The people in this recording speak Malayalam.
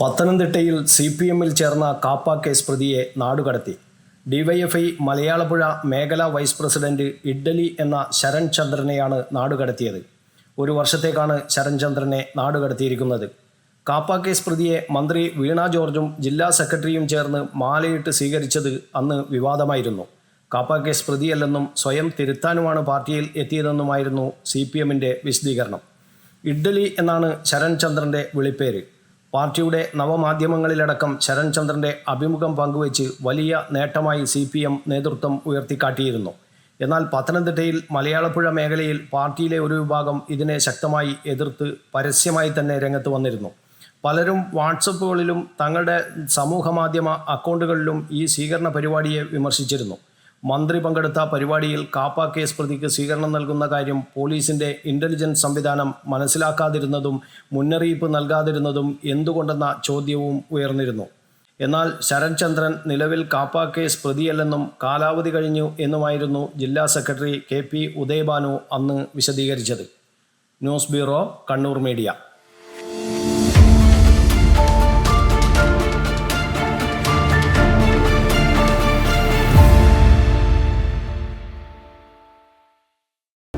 പത്തനംതിട്ടയിൽ സി പി എമ്മിൽ ചേർന്ന കാപ്പ കേസ് പ്രതിയെ നാടുകടത്തി. ഡിവൈഎഫ്ഐ മലയാളപ്പുഴ മേഖലാ വൈസ് പ്രസിഡന്റ് ഇഡ്ഡലി എന്ന ശരൺ ചന്ദ്രനെയാണ് നാടുകടത്തിയത്. ഒരു വർഷത്തേക്കാണ് ശരൺ ചന്ദ്രനെ നാടുകടത്തിയിരിക്കുന്നത്. കാപ്പ കേസ് പ്രതിയെ മന്ത്രി വീണ ജോർജും ജില്ലാ സെക്രട്ടറിയും ചേർന്ന് മാലയിട്ട് സ്വീകരിച്ചത് അന്ന് വിവാദമായിരുന്നു. കാപ്പ കേസ് പ്രതിയല്ലെന്നും സ്വയം തിരുത്താനുമാണ് പാർട്ടിയിൽ എത്തിയതെന്നുമായിരുന്നു സി പി എമ്മിന്റെ വിശദീകരണം. ഇഡ്ഡലി എന്നാണ് ശരൺ ചന്ദ്രന്റെ വിളിപ്പേര്. പാർട്ടിയുടെ നവമാധ്യമങ്ങളിലടക്കം ശരൺ ചന്ദ്രന്റെ അഭിമുഖം പങ്കുവച്ച് വലിയ നേട്ടമായി സി പി എം നേതൃത്വം ഉയർത്തിക്കാട്ടിയിരുന്നു. എന്നാൽ പത്തനംതിട്ടയിൽ മലയാളപ്പുഴ മേഖലയിൽ പാർട്ടിയിലെ ഒരു വിഭാഗം ഇതിനെ ശക്തമായി എതിർത്ത് പരസ്യമായി തന്നെ രംഗത്ത് വന്നിരുന്നു. പലരും വാട്സപ്പുകളിലും തങ്ങളുടെ സമൂഹ മാധ്യമ അക്കൗണ്ടുകളിലും ഈ സ്വീകരണ പരിപാടിയെ വിമർശിച്ചിരുന്നു. മന്ത്രി പങ്കെടുത്ത പരിപാടിയിൽ കാപ്പ കേസ് പ്രതിക്ക് സ്വീകരണം നൽകുന്ന കാര്യം പോലീസിന്റെ ഇന്റലിജൻസ് സംവിധാനം മനസ്സിലാക്കാതിരുന്നതും മുന്നറിയിപ്പ് നൽകാതിരുന്നതും എന്തുകൊണ്ടെന്ന ചോദ്യവും ഉയർന്നിരുന്നു. എന്നാൽ ശരൺചന്ദ്രൻ നിലവിൽ കാപ്പ കേസ് പ്രതിയല്ലെന്നും കാലാവധി കഴിഞ്ഞു എന്നുമായിരുന്നു ജില്ലാ സെക്രട്ടറി കെ പി ഉദയബാനു അന്ന് വിശദീകരിച്ചത്. News bureau Kannur media.